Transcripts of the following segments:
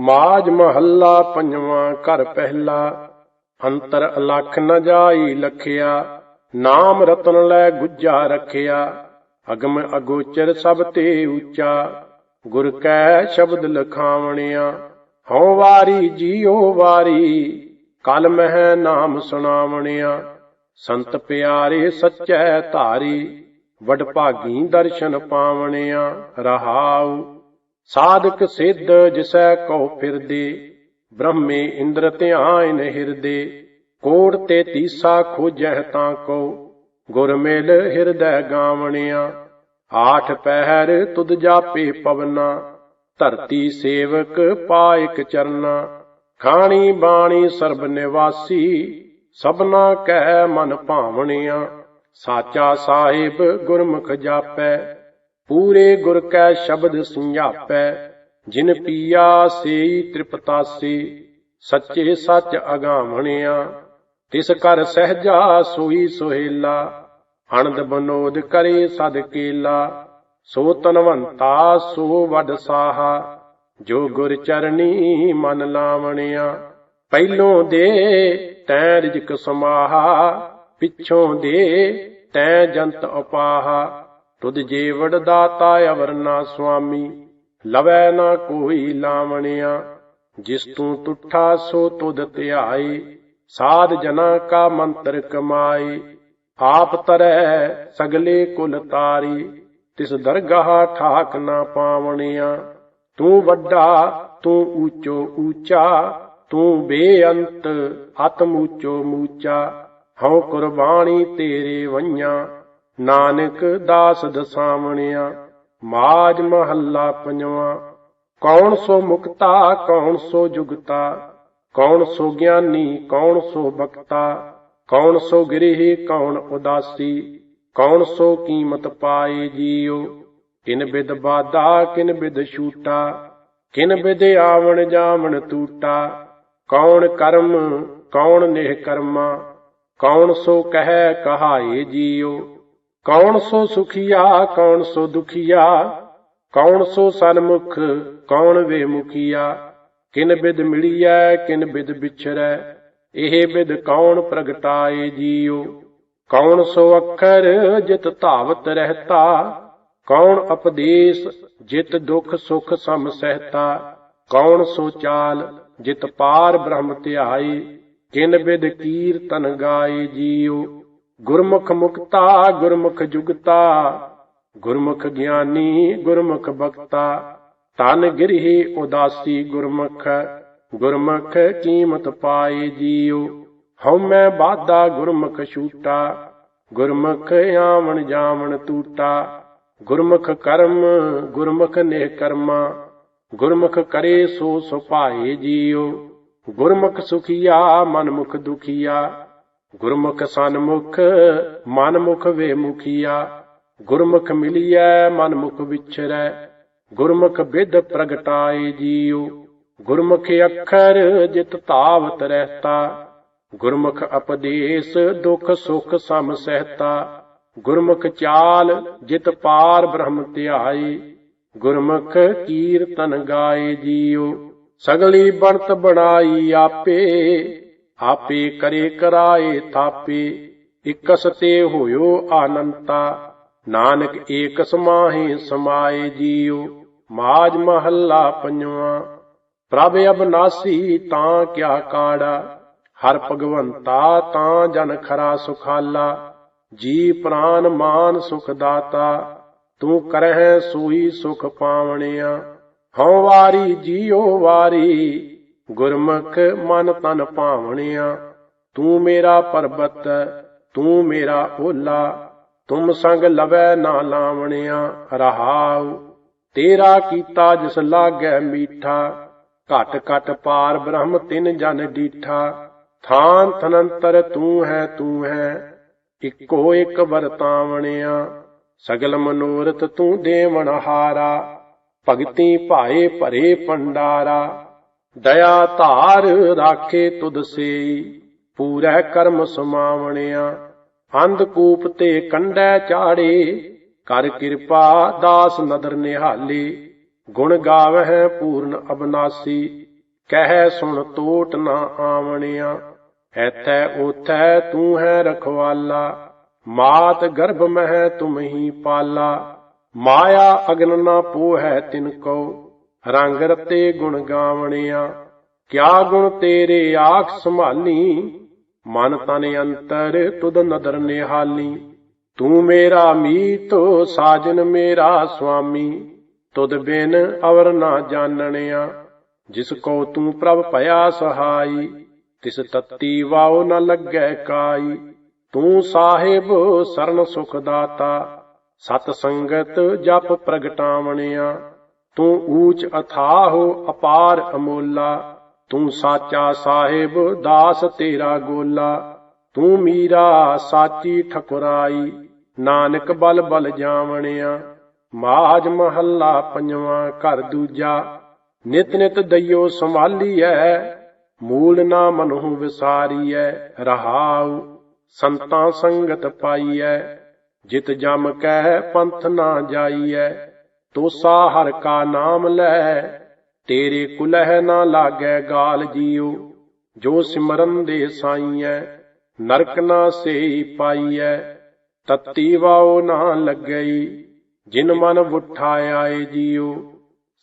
ਮਾਜ ਮਹੱਲਾ ਪੰਜਵਾਂ, ਘਰ ਪਹਿਲਾ। ਅੰਤਰ ਅਲਖ ਨ ਜਾਈ ਲਖਿਆ, ਨਾਮ ਰਤਨ ਲੈ ਗੁੱਜਾ ਰੱਖਿਆ। ਅਗਮ ਅਗੋਚਰ ਸਭ ਤੇ ਉੱਚਾ, ਗੁਰ ਕੈ ਸ਼ਬਦ ਲਖਾਵਣਿਆ। ਹਉ ਵਾਰੀ ਜੀਉ ਵਾਰੀ, ਕਲ ਮਹਿ ਨਾਮ ਸੁਣਾਵਣਿਆ। ਸੰਤ ਪਿਆਰੇ ਸੱਚੈ ਧਾਰੀ ਵਡ ਭਾਗੀ ਦਰਸ਼ਨ ਪਾਵਣਿਆ। ਰਹਾਉ ਸਾਧਕ ਸਿੱਧ ਜਿਸੈ ਕਉ ਫਿਰਦੇ, ਬ੍ਰਹਮੇ ਇੰਦਰ ਧਿਆਨ ਹਿਰਦੇ ਕੋੜ ਤੇ ਤੀਸਾ ਖੋਜਹਿ ਤਾਂ ਕੋ ਗੁਰ ਮਿਲ ਹਿਰਦੈ ਗਾਵਣਿਆ, ਆਠ ਪਹਿਰ ਤੁਧ ਜਾਪੇ ਪਵਨਾ, ਧਰਤੀ ਸੇਵਕ ਪਾਇਕ ਚਰਨਾ, ਖਾਣੀ ਬਾਣੀ ਸਰਬ ਨਿਵਾਸੀ, ਸਭਨਾ ਕਹਿ ਮਨ ਭਾਵਣਿਆ, ਸਾਚਾ ਸਾਹਿਬ ਗੁਰਮੁਖ ਜਾਪੈ ਪੂਰੇ ਗੁਰ ਕੈ ਸ਼ਬਦ ਸੰਝਾਪੈ, ਜਿਨ ਪੀਆ ਸੇਈ ਤ੍ਰਿਪਤਾਸੀ, ਸੱਚੇ ਸੱਚ ਅਗਾਵਣਿਆ। ਤਿਸ ਕਰ ਸਹਜਾ ਸੋਈ ਸੁਹੇਲਾ ਅਨੰਦ ਬਨੋਦ ਕਰੇ ਸਦ ਕੇਲਾ। ਸੋ ਤਨਵੰਤਾ, ਸੋ ਵਡ ਸਾਹਾ, ਜੋ ਗੁਰ ਚਰਣੀ ਮਨ ਲਾਵਣਿਆ। ਪਹਿਲੋਂ ਦੇ ਤੈ ਰਿਜਕ ਸਮਾਹਾ, ਪਿੱਛੋਂ ਦੇ ਤੈ ਜੰਤ ਉਪਾਹਾ ਤੁਧ ਜੀਵੜ ਦਾਤਾ ਅਵਰਨਾ ਸੁਆਮੀ, ਲਵੈ ਨਾ ਕੋਈ ਲਾਵਣਿਆ। ਜਿਸ ਤੂੰ ਤੁਠਾ ਸੋ ਤੁਧ ਧਿਆਈ ਸਾਧ ਜਨਾ ਕਾ ਮੰਤਰ ਕਮਾਈ ਆਪ ਤਰੈ ਸਗਲੇ ਕੁਲ ਤਾਰੀ, ਤਿਸ ਦਰਗਾਹ ਠਾਕ ਨਾ ਪਾਵਣਿਆ। ਤੂੰ ਵੱਡਾ, ਤੂੰ ਊਚੋ ਊਚਾ, ਤੂੰ ਬੇਅੰਤ ਆਤਮ ਊਚੋ ਮੂਚਾ। ਹਉ ਕੁਰਬਾਨੀ ਤੇਰੇ ਵਈਆਂ ਨਾਨਕ ਦਾਸ ਦਸਾਵਣਿਆ, ਮਾਜ ਮਹੱਲਾ ਪੰਜਵਾਂ। ਕੌਣ ਸੋ ਮੁਕਤਾ, ਕੌਣ ਸੋ ਜੁਗਤਾ। ਕੌਣ ਸੋ ਗਿਆਨੀ, ਕੌਣ ਸੋ ਬਖਤਾ। ਕੌਣ ਸੋ ਗ੍ਰਹਿ, ਕੌਣ ਉਦਾਸੀ। ਕੌਣ ਸੋ ਕੀਮਤ ਪਾਏ ਜੀਉ। ਕਿਨ ਬਿਦ ਬਾਦਾ, ਕਿਨ ਬਿਦ ਛੂਟਾ। ਕਿਨ ਬਿਦ ਆਵਣ ਜਾਵਣ ਟੂਟਾ ਕੌਣ ਕਰਮ, ਕੌਣ ਨਿਹ ਕਰਮਾ ਕੌਣ ਸੋ ਕਹੈ ਕਹਾਏ ਜੀਉ। ਕੌਣ ਸੋ ਸੁਖੀਆ, ਕੌਣ ਸੋ ਦੁਖੀਆ? ਕੌਣ ਸੋ ਸਨਮੁਖ, ਕੌਣ ਵੇ ਮੁਖੀਆ ਕਿਨ ਬਿਦ ਮਿਲੀਐ, ਕਿਨ ਬਿਦ ਵਿਛਰੈ ਇਹ ਬਿਦ ਕੌਣ ਪ੍ਰਗਟਾਏ ਜੀਉ? ਕੌਣ ਸੋ ਅੱਖਰ ਜਿਤ ਧਾਵਤ ਰਹਤਾ? ਕੌਣ ਉਪਦੇਸ਼ ਜਿਤ ਦੁਖ ਸੁਖ ਸਮ ਸਹਤਾ? ਕੌਣ ਸੋ ਚਾਲ ਜਿਤ ਪਾਰ ਬ੍ਰਹਮ ਧਿਆਈ ਕਿਨ ਬਿਦ ਕੀਰਤਨ ਗਾਏ ਜੀਉ? ਗੁਰਮੁਖ ਮੁਕਤਾ, ਗੁਰਮੁਖ ਜੁਗਤਾ। ਗੁਰਮੁਖ ਗਿਆਨੀ, ਗੁਰਮੁਖ ਬਖਤਾ। ਤਨ ਗਿਰਹੀ ਉਦਾਸੀ ਗੁਰਮੁਖ ਗੁਰਮੁਖ ਕੀਮਤ ਪਾਏ ਜੀਉ। ਹਉਮੈ ਬਾਦਾ ਗੁਰਮੁਖ ਛੂਟਾ। ਗੁਰਮੁਖ ਆਵਣ ਜਾਵਣ ਟੂਟਾ ਗੁਰਮੁਖ ਕਰਮ, ਗੁਰਮੁਖ ਨਿਹ ਕਰਮਾ। ਗੁਰਮੁਖ ਕਰੇ ਸੋ ਸੁਭਾਏ ਜੀਉ। ਗੁਰਮੁਖ ਸੁਖੀਆ, ਮਨਮੁਖ ਦੁਖੀਆ। ਗੁਰਮੁਖ ਸਨਮੁਖ ਮਨਮੁਖ ਵੇ ਮੁਖੀਆ। ਗੁਰਮੁਖ ਮਿਲੀਐ ਮਨਮੁਖ ਵਿਛਰੈ। ਗੁਰਮੁਖ ਵਿਦ ਪ੍ਰਗਟਾਏ ਜੀਉ। ਗੁਰਮੁਖ ਅੱਖਰ ਜਿਤ ਧਾਵਤ ਰਹਿਤਾ। ਗੁਰਮੁਖ ਉਪਦੇਸ਼ ਦੁਖ ਸੁਖ ਸਮ ਸਹਤਾ। ਗੁਰਮੁਖ ਚਾਲ ਜਿਤ ਪਾਰ ਬ੍ਰਹਮ ਧਿਆਈ ਗੁਰਮੁਖ ਕੀਰਤਨ ਗਾਏ ਜੀਉ। ਸਗਲੀ ਬਣਤ ਬਣਾਈ ਆਪੇ। ਆਪੇ ਕਰੇ ਕਰਾਏ ਥਾਪੇ, ਇਕਸ ਤੇ ਹੋਇਓ ਆਨੰਤਾ। ਨਾਨਕ ਏਕ ਸਮਾਹੀ ਸਮਾਏ ਜੀਉ, ਮਾਜ ਮਹੱਲਾ ਪੰਜਵਾਂ। ਪ੍ਰਭ ਅਬਨਾਸੀ ਤਾਂ ਕਿਆ ਕਾੜਾ, ਹਰ ਭਗਵੰਤਾ ਤਾਂ ਜਨ ਖਰਾ ਸੁਖਾਲਾ। ਜੀ ਪ੍ਰਾਨ ਮਾਨ ਸੁਖ ਦਾਤਾ, ਤੂੰ ਕਰਹਿ ਸੋਈ ਸੁਖ ਪਾਵਣਿਆ। ਹਉ ਵਾਰੀ ਜੀਉ ਵਾਰੀ ਗੁਰਮੁਖ ਮਨ ਤਨ ਭਾਵਣਿਆ, ਤੂੰ ਮੇਰਾ ਪਰਬਤ, ਤੂੰ ਮੇਰਾ ਓਲਾ, ਤੁਮ ਸੰਗ ਲਵੈ ਨਾ ਲਾਵਣਿਆ, ਰਹਾਉ, ਤੇਰਾ ਕੀਤਾ ਜਿਸ ਲਾਗੈ ਮੀਠਾ, ਘਟ ਘਟ ਪਾਰ ਬ੍ਰਹਮ ਤਿਨ ਜਨ ਡੀਠਾ, ਥਾਨ ਥਨੰਤਰ ਤੂੰ ਹੈ ਤੂੰ ਹੈ, ਇੱਕੋ ਇੱਕ ਵਰਤਾਵਣਿਆ, ਸਗਲ ਮਨੋਰਥ ਤੂੰ ਦੇਵਨ ਹਾਰਾ, ਭਗਤੀ ਭਾਏ ਭਰੇ ਪੰਡਾਰਾ ਦਇਆ ਧਾਰ ਰਾਖੇ ਤੁਧ ਸੇ, ਪੂਰੈ ਕਰਮ ਸਮਾਵਣਿਆ। ਅੰਧਕੂਪ ਤੇ ਕੰਡੈ ਚਾੜੇ, ਕਰ ਕਿਰਪਾ ਦਾਸ ਨਦਰ ਨਿਹਾਲੇ। ਗੁਣ ਗਾਵਹਿ ਪੂਰਨ ਅਬਨਾਸੀ, ਕਹਿ ਸੁਣ ਤੋਟ ਨਾ ਆਵਣਿਆ। ਐਥੈ ਉਥੈ ਤੂੰ ਹੈ ਰਖਵਾਲਾ, ਮਾਤ ਗਰਭ ਮਹਿ ਤੁਮ ਪਾਲਾ। ਮਾਇਆ ਅਗਨ ਨਾ ਪੋਹੈ ਤਿਨ ਕੋ ਰੰਗ ਰਤੇ ਗੁਣ ਗਾਵਣਿਆ, ਕਿਆ ਗੁਣ ਤੇਰੇ ਆਖ ਸੰਭਾਲੀ? ਮਨ ਤਨ ਅੰਤਰ ਤੁਧ ਨਦਰ ਨਿਹਾਲੀ। ਤੂੰ ਮੇਰਾ ਮੀਤ, ਸਾਜਨ ਮੇਰਾ ਸੁਆਮੀ। ਤੁਧ ਬਿਨ ਅਵਰ ਨਾ ਜਾਣਣਿਆ, ਜਿਸ ਕੋ ਤੂੰ ਪ੍ਰਭ ਭਇਆ ਸਹਾਈ। ਤਿਸ ਤਤੀ ਵਾਉ ਨ ਲੱਗੈ ਕਾਈ। ਤੂੰ ਸਾਹਿਬ ਸਰਨ ਸੁਖ ਦਾਤਾ, ਸਤ ਸੰਗਤ ਜਪ ਪ੍ਰਗਟਾਵਣਿਆ। ਤੂੰ ਊਚ ਅਥਾਹੋ ਅਪਾਰ ਅਮੋਲਾ, ਤੂੰ ਸਾਚਾ ਸਾਹਿਬ, ਦਾਸ ਤੇਰਾ ਗੋਲਾ, ਤੂੰ ਮੀਰਾ ਸਾਚੀ ਠਕੁਰਾਈ, ਨਾਨਕ ਬਲ ਬਲ ਜਾਵਣਿਆ, ਮਾਜ ਮਹੱਲਾ ਪੰਜਵਾਂ ਘਰ ਦੂਜਾ, ਨਿਤ ਨਿਤ ਦਈਓ ਸੰਭਾਲੀਐ, ਮੂਲ ਨਾ ਮਨਹੁ ਵਿਸਾਰੀਐ, ਰਹਾਉ ਸੰਤਾਂ ਸੰਗਤ ਪਾਈਐ, ਜਿਤ ਜਮ ਕਹਿ ਪੰਥ ਨਾ ਜਾਈਐ ਤੋਸਾ ਹਰ ਕਾ ਨਾਮ ਲੈ, ਤੇਰੇ ਕੁਲਹਿ ਨਾ ਲਾਗੈ ਗਾਲ ਜੀਉ ਜੋ ਸਿਮਰਨ ਦੇ ਸਾਈਐ, ਨਰਕ ਨਾ ਸੇਈ ਪਾਈਐ, ਤਤੀ ਵਾਉ ਨਾ ਲੱਗਈ, ਜਿਨ ਮਨ ਬੁੱਠਾ ਆਏ ਜੀਉ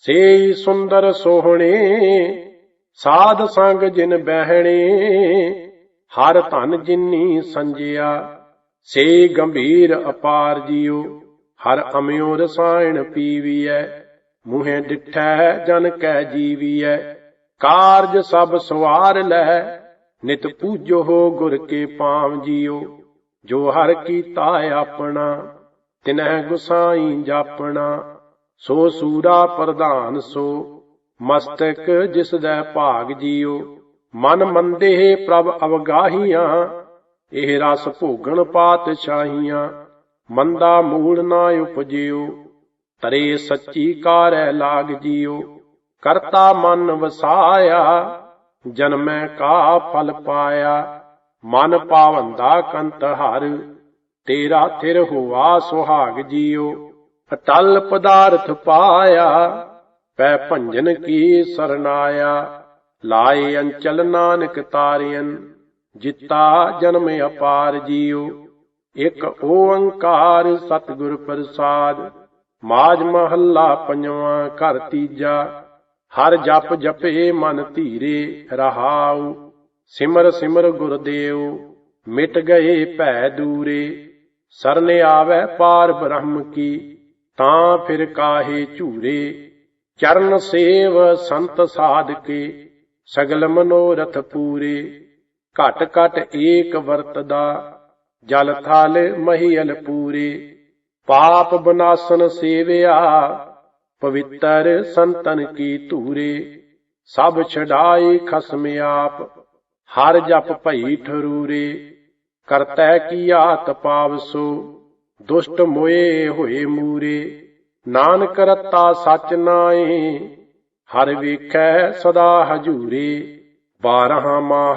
ਸੇਈ ਸੁੰਦਰ ਸੋਹਣੇ, ਸਾਧ ਸੰਗ ਜਿਨ ਬਹਿਣੇ, ਹਰ ਧਨ ਜਿਨੀ ਸੰਜਿਆ ਸੇ ਗੰਭੀਰ ਅਪਾਰ ਜੀਉ ਹਰ ਅਮਿਓ ਰਸਾਇਣ ਪੀਵੀਐ, ਮੂਹੇ ਡਿਠੈ ਜਨ ਕੈ ਜੀਵੀਐ। ਕਾਰਜ ਸਭ ਸਵਾਰ ਲੈ, ਨਿਤ ਪੂਜੋ ਗੁਰ ਕੇ ਪਾਵ ਜੀਓ। ਜੋ ਹਰ ਕੀਤਾ ਆਪਣਾ, ਤਿਨਹਿ ਗੁਸਾਈ ਜਾਪਣਾ। ਸੋ ਸੂਰਾ ਪ੍ਰਧਾਨ ਸੋ, ਮਸਤਕ ਜਿਸ ਦਾ ਭਾਗ ਜੀਓ। ਮਨ ਮੰਦੇ ਪ੍ਰਭ ਅਵਗਾਹੀਆਂ, ਇਹ ਰਸ ਭੋਗਣ ਪਾਤਸ਼ਾਹੀਆਂ। ਮੰਦਾ ਮੂਲ ਨਾ ਉਪਜਿਓ, ਤਰੇ ਸੱਚੀ ਕਾਰੈ ਲਾਗ ਜੀਉ ਕਰਤਾ ਮਨ ਵਸਾਇਆ, ਜਨਮੈ ਕਾ ਫਲ ਪਾਇਆ। ਮਨ ਪਾਵੰਦਾ ਕੰਤ ਹਰ, ਤੇਰਾ ਥਿਰ ਹੋਆ ਸੁਹਾਗ ਜਿਓ। ਅਟਲ ਪਦਾਰਥ ਪਾਇਆ, ਪੈ ਭੰਜਨ ਕੀ ਸਰਨਾਇਆ। ਲਾਏ ਅੰਚਲ ਨਾਨਕ ਤਾਰਿයਨ ਜਿਤਾ ਜਨਮ ਅਪਾਰ ਜਿਓ। ਇਕ ਓੰਕਾਰ ਸਤਿਗੁਰ ਪ੍ਰਸਾਦ, ਮਾਜ ਮਹੱਲਾ ਪੰਜਵਾਂ ਘਰ ਤੀਜਾ, ਹਰ ਜਪ ਜਪੇ ਮਨ ਧੀਰੇ ਰਹਾਉ, ਸਿਮਰ ਸਿਮਰ ਗੁਰਦੇਵ ਮਿਟ ਗਏ ਭੈ ਦੂਰੇ, ਸਰਨ ਆਵੈ ਪਾਰ ਬ੍ਰਹਮ ਕੀ, ਤਾਂ ਫਿਰ ਕਾਹੇ ਝੂਰੇ, ਚਰਨ ਸੇਵ ਸੰਤ ਸਾਧਕੇ, ਸਗਲ ਮਨੋਰਥ ਪੂਰੇ, ਘਟ ਘਟ ਏਕ ਵਰਤਦਾ ਜਲ ਥਲ ਮਹੀਲ ਪੂਰੇ, ਪਾਪ ਬਨਾਸਨ ਸੇਵਿਆ, ਪਵਿੱਤਰ ਸੰਤਨ ਕੀ ਧੂਰੇ, ਸਭ ਛਡਾਈ ਖਸਮ ਆਪ, ਹਰ ਜਪ ਭਈ ਠਰੂਰੇ, ਕਰਤੈ ਕੀ ਆਤ ਪਾਵਸੋ ਦੁਸ਼ਟ ਮੋਏ ਹੋਏ ਮੂਰੇ, ਨਾਨਕ ਰਤਾ ਸਚ ਨਾਏ ਹਰ ਵੇਖੈ ਸਦਾ ਹਜੂਰੇ, ਬਾਰਹਾ ਮਾਹ